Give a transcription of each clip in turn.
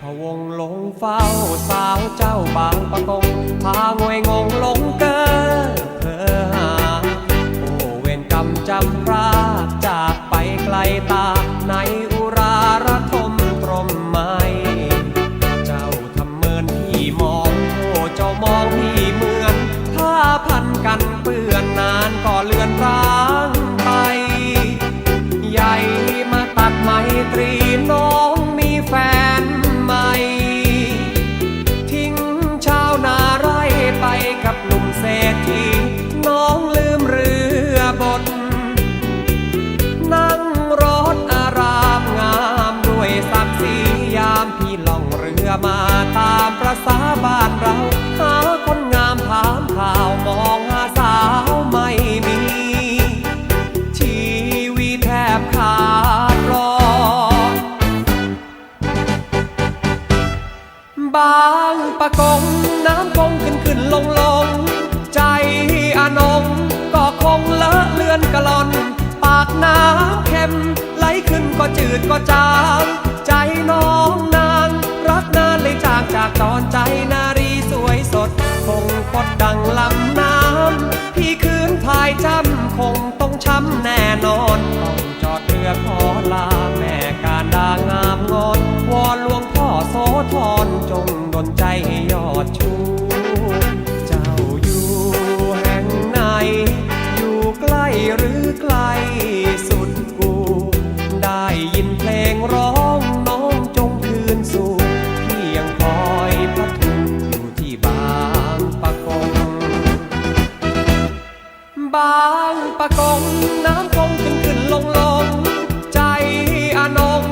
พวงลงเฝ้าสาวเจ้าบางประกงพางวยงงหลงเกอเธอหาโอเวรกรรมจำพรากจากไปไกลตาใน ตามประสาบ้านเรา หาคนงามถามข่าวมองหาสาวไม่มี ชีวิตแทบขาดรอบางปะกงน้ำคงขึ้นขึ้นลงลง ใจอนงก็คงเลอะเลือนกะลอน ปากน้ำเค็มไหลขึ้นก็จืดก็จาง จากจากจรใจนารีสวยสด คงพดดังลำน้ำ พี่คืนพายจำคงต้องช้ำแน่นอน ต้องจอดเรือขอลาแม่การดางามงอน วอนหลวงพ่อโสธรจงดลใจให้ยอดชูเจ้าอยู่แห่งไหน อยู่ใกล้หรือไกลสุ บางปะกงน้ำคงขึ้นขึ้นลงลง ใจอนง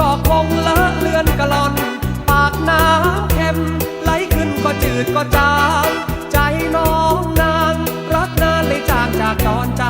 ก็คงละเลือนกะลอน ปากน้ำเค็มไหลขึ้นก็จืดก็จางใจน้องนางรักนานเลยจากจากตอนจาก